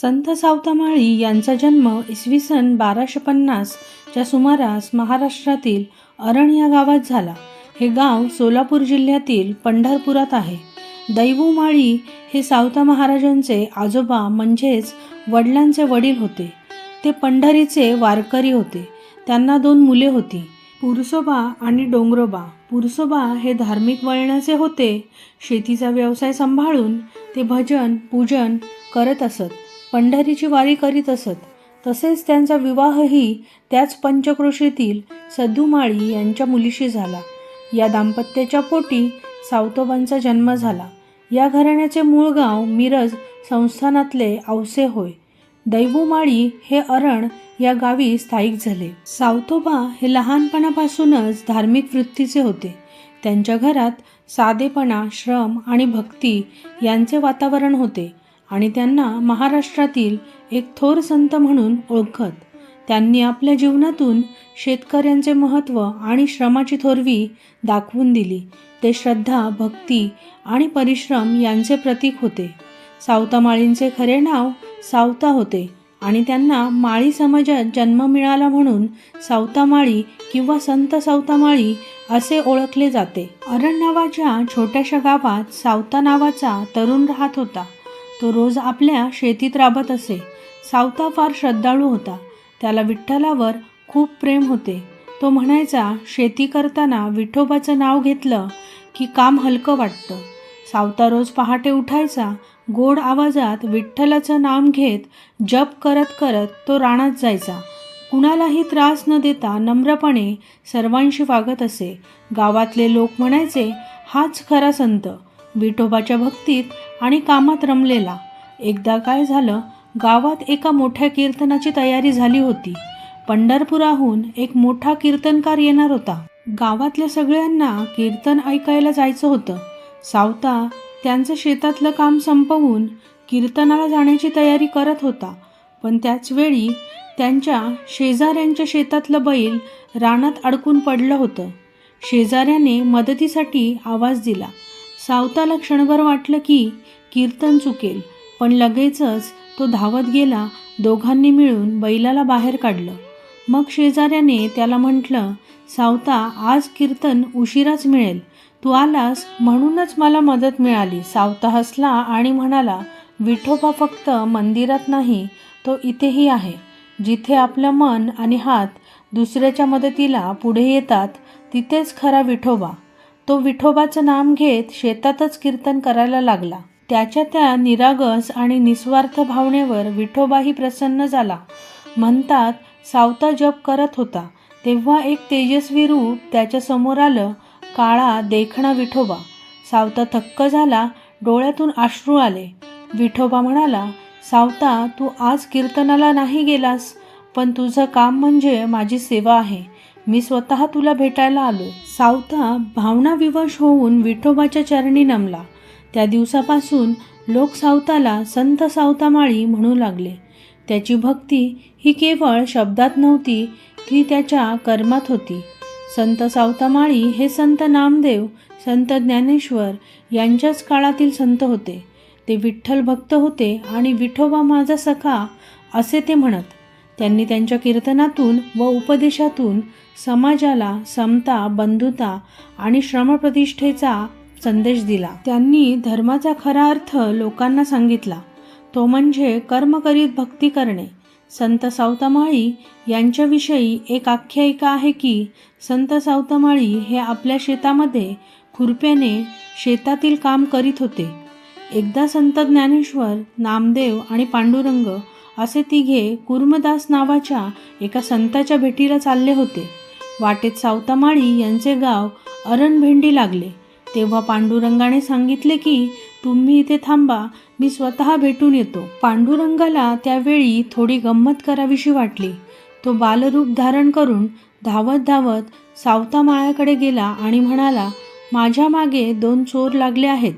संत सावतामाळी यांचा जन्म इसवी सन बाराशे पन्नासच्या सुमारास महाराष्ट्रातील अरण या गावात झाला. हे गाव सोलापूर जिल्ह्यातील पंढरपुरात आहे. दैवूमाळी हे सावता महाराजांचे आजोबा म्हणजेच वडिलांचे वडील होते. ते पंढरीचे वारकरी होते. त्यांना दोन मुले होती. पुरसोबा आणि डोंगरोबा. पुरसोबा हे धार्मिक वळणाचे होते. शेतीचा व्यवसाय सांभाळून ते भजन पूजन करत असत. पंढरीची वारी करीत असत. तसेच त्यांचा विवाहही त्याच पंचक्रोशीतील सद्धुमाळी यांच्या मुलीशी झाला. या दाम्पत्याच्या पोटी सावतोबांचा जन्म झाला. या घराण्याचे मूळ गाव मिरज संस्थानातले औसे होय. दैवूमाळी हे अरण या गावी स्थायिक झाले. सावतोबा हे लहानपणापासूनच धार्मिक वृत्तीचे होते. त्यांच्या घरात साधेपणा श्रम आणि भक्ती यांचे वातावरण होते. आणि त्यांना महाराष्ट्रातील एक थोर संत म्हणून ओळखत. त्यांनी आपल्या जीवनातून शेतकऱ्यांचे महत्त्व आणि श्रमाची थोरवी दाखवून दिली. ते श्रद्धा भक्ती आणि परिश्रम यांचे प्रतीक होते. सावतामाळींचे खरे नाव सावता होते आणि त्यांना माळी समाजात जन्म मिळाला म्हणून सावतामाळी किंवा संत सावतामाळी असे ओळखले जाते. अरण नावाच्या छोट्याशा गावात सावता नावाचा तरुण राहत होता. तो रोज आपल्या शेतीत राबत असे. सावता फार श्रद्धाळू होता. त्याला विठ्ठलावर खूप प्रेम होते. तो म्हणायचा शेती करताना विठोबाचं नाव घेतलं की काम हलकं वाटतं सावता रोज पहाटे उठायचा. गोड आवाजात विठ्ठलाचं नाम घेत जप करत करत तो राणात जायचा. कुणालाही त्रास न देता नम्रपणे सर्वांशी वागत असे. गावातले लोक म्हणायचे हाच खरा संत. विठोबाच्या भक्तीत आणि कामात रमलेला. एकदा काय झालं गावात एका मोठ्या कीर्तनाची तयारी झाली होती. पंढरपुराहून एक मोठा कीर्तनकार येणार होता. गावातल्या सगळ्यांना कीर्तन ऐकायला जायचं होतं. सावता त्यांचं शेतातलं काम संपवून कीर्तनाला जाण्याची तयारी करत होता. पण त्याचवेळी त्यांच्या शेजाऱ्यांच्या शेतातलं बैल रानात अडकून पडलं होतं. शेजाऱ्याने मदतीसाठी आवाज दिला. सावताला क्षणभर वाटलं की कीर्तन चुकेल पण लगेचच तो धावत गेला दोघांनी मिळून बैलाला बाहेर काढलं. मग शेजाऱ्याने त्याला म्हटलं सावता आज कीर्तन उशिराच मिळेल. तू आलास म्हणूनच मला मदत मिळाली. सावता हसला आणि म्हणाला विठोबा फक्त मंदिरात नाही तो इथेही आहे. जिथे आपलं मन आणि हात दुसऱ्याच्या मदतीला पुढे येतात तिथेच खरा विठोबा. तो विठोबाचं नाम घेत शेतातच कीर्तन करायला लागला. त्याच्या त्या निरागस आणि निस्वार्थ भावनेवर विठोबाही प्रसन्न झाला. म्हणतात सावता जप करत होता. तेव्हा एक तेजस्वी रूप त्याच्यासमोर आलं काळा देखणा विठोबा. सावता थक्क झाला डोळ्यातून अश्रू आले. विठोबा म्हणाला सावता तू आज कीर्तनाला नाही गेलास पण तुझं काम म्हणजे माझी सेवा आहे. मी स्वतः तुला भेटायला आलो सावता भावनाविवश होऊन विठोबाच्या चरणी नमला. त्या दिवसापासून लोक सावताला संत सावतामाळी म्हणू लागले. त्याची भक्ती ही केवळ शब्दात नव्हती ती त्याच्या कर्मात होती. संत सावतामाळी हे संत नामदेव संत ज्ञानेश्वर यांच्याच काळातील संत होते. ते विठ्ठल भक्त होते आणि विठोबा माझा सखा असे ते म्हणत. त्यांनी त्यांच्या कीर्तनातून व उपदेशातून समाजाला समता बंधुता आणि श्रमप्रतिष्ठेचा संदेश दिला. त्यांनी धर्माचा खरा अर्थ लोकांना सांगितला. तो म्हणजे कर्म करीत भक्ती करणे. संत सावतामाळी यांच्याविषयी एक आख्यायिका आहे की संत सावतामाळी हे आपल्या शेतामध्ये खुरप्याने शेतातील काम करीत होते. एकदा संत ज्ञानेश्वर नामदेव आणि पांडुरंग असे तिघे कुर्मदास नावाच्या एका संताच्या भेटीला चालले होते. वाटेत सावतामाळी यांचे गाव अरणभेंडी लागले. तेव्हा पांडुरंगाने सांगितले की तुम्ही इथे थांबा मी स्वतः भेटून येतो. पांडुरंगाला त्यावेळी थोडी गंमत करावीशी वाटली. तो बालरूप धारण करून धावत धावत सावतामाळ्याकडे गेला आणि म्हणाला माझ्या मागे दोन चोर लागले आहेत.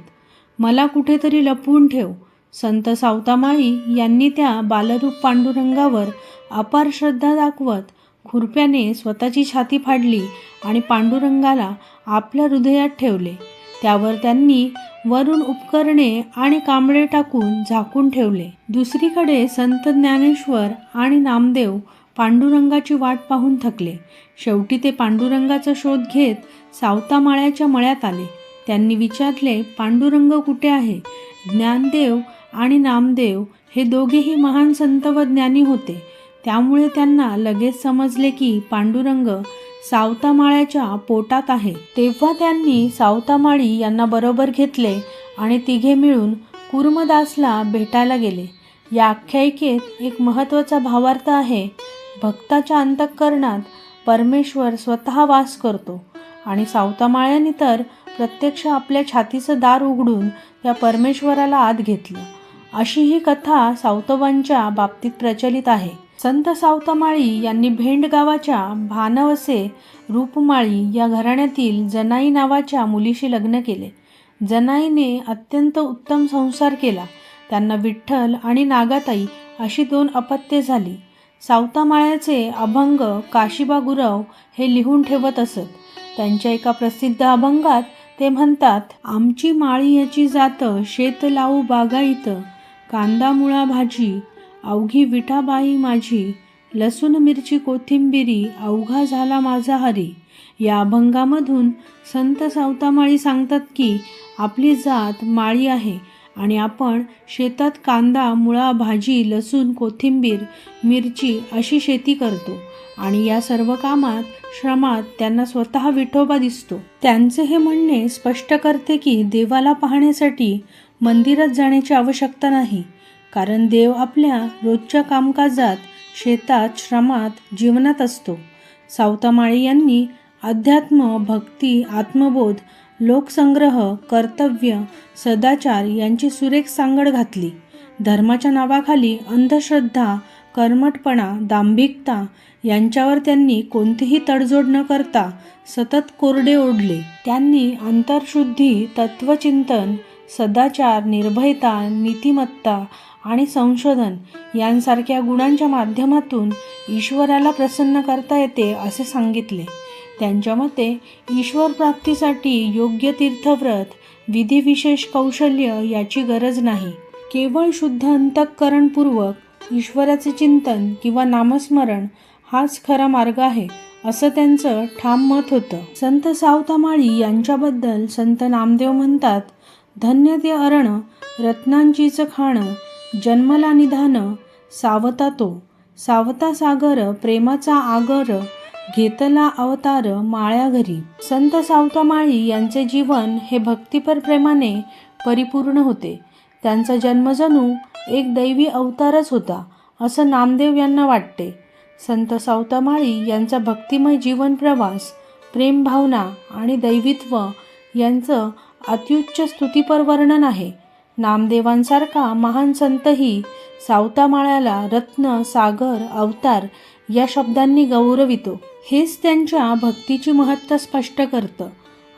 मला कुठेतरी लपवून ठेव. संत सावतामाळी यांनी त्या बालरूप पांडुरंगावर अपार श्रद्धा दाखवत खुरप्याने स्वतःची छाती फाडली आणि पांडुरंगाला आपल्या हृदयात ठेवले. त्यावर त्यांनी वरून उपकरणे आणि कांबळे टाकून झाकून ठेवले. दुसरीकडे संत ज्ञानेश्वर आणि नामदेव पांडुरंगाची वाट पाहून थकले. शेवटी ते पांडुरंगाचा शोध घेत सावतामाळ्याच्या मळ्यात आले. त्यांनी विचारले पांडुरंग कुठे आहे? ज्ञानदेव आणि नामदेव हे दोघेही महान संत व ज्ञानी होते. त्यामुळे त्यांना लगेच समजले की पांडुरंग सावतामाळ्याच्या पोटात आहे. तेव्हा त्यांनी सावतामाळी यांना बरोबर घेतले आणि तिघे मिळून कुर्मदासला भेटायला गेले. या आख्यायिकेत एक महत्त्वाचा भावार्थ आहे. भक्ताच्या अंतःकरणात परमेश्वर स्वतः वास करतो आणि सावतामाळ्याने तर प्रत्यक्ष आपल्या छातीचं दार उघडून त्या परमेश्वराला आत घेतलं. अशी ही कथा सावतबांच्या बाबतीत प्रचलित आहे. संत सावतामाळी यांनी भेंड गावाच्या भानवसे रूपमाळी या घराण्यातील जनाई नावाच्या मुलीशी लग्न केले. जनाईने अत्यंत उत्तम संसार केला. त्यांना विठ्ठल आणि नागाताई अशी दोन अपत्ये झाली. सावतामाळ्याचे अभंग काशिबा गुरव हे लिहून ठेवत असत. त्यांच्या एका प्रसिद्ध अभंगात ते म्हणतात आमची माळी याची जात शेत लावू बागाईत कांदा मुळा भाजी अवघी विठाबाई माझी लसूण मिरची कोथिंबिरी अवघा झाला माझा हरी. या अभंगामधून संत सावतामाळी सांगतात की आपली जात माळी आहे. आणि आपण शेतात कांदा मुळा भाजी लसूण कोथिंबीर मिरची अशी शेती करतो. आणि या सर्व कामात श्रमात त्यांना स्वतः विठोबा दिसतो. त्यांचे हे म्हणणे स्पष्ट करते की देवाला पाहण्यासाठी मंदिरात जाण्याची आवश्यकता नाही. कारण देव आपल्या रोजच्या कामकाजात शेतात श्रमात जीवनात असतो. सावतामाळी यांनी अध्यात्म भक्ती आत्मबोध लोकसंग्रह कर्तव्य सदाचार यांची सुरेख सांगड घातली. धर्माच्या नावाखाली अंधश्रद्धा कर्मटपणा दांभिकता यांच्यावर त्यांनी कोणतीही तडजोड न करता सतत कोरडे ओढले. त्यांनी अंतरशुद्धी तत्वचिंतन सदाचार निर्भयता नीतिमत्ता आणि संशोधन यांसारख्या गुणांच्या माध्यमातून ईश्वराला प्रसन्न करता येते असे सांगितले. त्यांच्या मते ईश्वर प्राप्तीसाठी योग्य तीर्थव्रत विधिविशेष कौशल्य याची गरज नाही. केवळ शुद्ध अंतःकरणपूर्वक ईश्वराचे चिंतन किंवा नामस्मरण हाच खरा मार्ग आहे असं त्यांचं ठाम मत होतं. संत सावतामाळी यांच्याबद्दल संत नामदेव म्हणतात धन्य ते अरण रत्नांचीच खाणं जन्मला निधान सावता तो. सावता सागर प्रेमाचा आगर घेतला अवतार माळ्या घरी. संत सावतामाळी यांचे जीवन हे भक्तिपर प्रेमाने परिपूर्ण होते. त्यांचा जन्मजणू एक दैवी अवतारच होता असं नामदेव यांना वाटते. संत सावतामाळी यांचा भक्तिमय जीवन प्रवास प्रेमभावना आणि दैवित्व यांचं अत्युच्च स्तुतीपर वर्णन आहे. नामदेवांसारखा महान संतही सावतामाळ्याला रत्न सागर अवतार या शब्दांनी गौरवितो. हेच त्यांच्या भक्तीची महत्ता स्पष्ट करतं.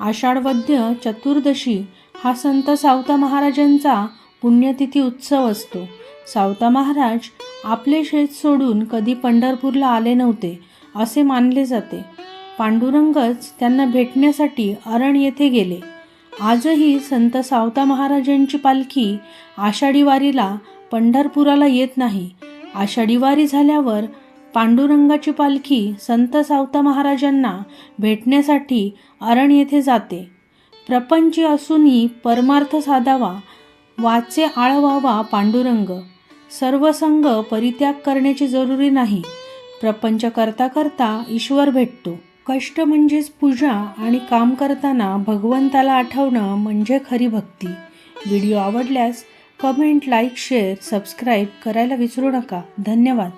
आषाढवद्य चतुर्दशी हा संत सावता महाराजांचा पुण्यतिथी उत्सव असतो. सावता महाराज आपले शेत सोडून कधी पंढरपूरला आले नव्हते असे मानले जाते. पांडुरंगच त्यांना भेटण्यासाठी अरण येथे गेले. आजही संत सावता महाराजांची पालखी आषाढी वारीला पंढरपुराला येत नाही. आषाढी वारी झाल्यावर पांडुरंगाची पालखी संत सावता महाराजांना भेटण्यासाठी अरण येथे जाते. प्रपंची असूनही परमार्थ साधावा वाचे आळवावा पांडुरंग. सर्वसंग परित्याग करण्याची जरुरी नाही. प्रपंच करता करता ईश्वर भेटतो. कष्ट म्हणजेच पूजा आणि काम करताना भगवंताला आठवणं म्हणजे खरी भक्ती. व्हिडिओ आवडल्यास कमेंट लाईक शेअर सबस्क्राईब करायला विसरू नका. धन्यवाद.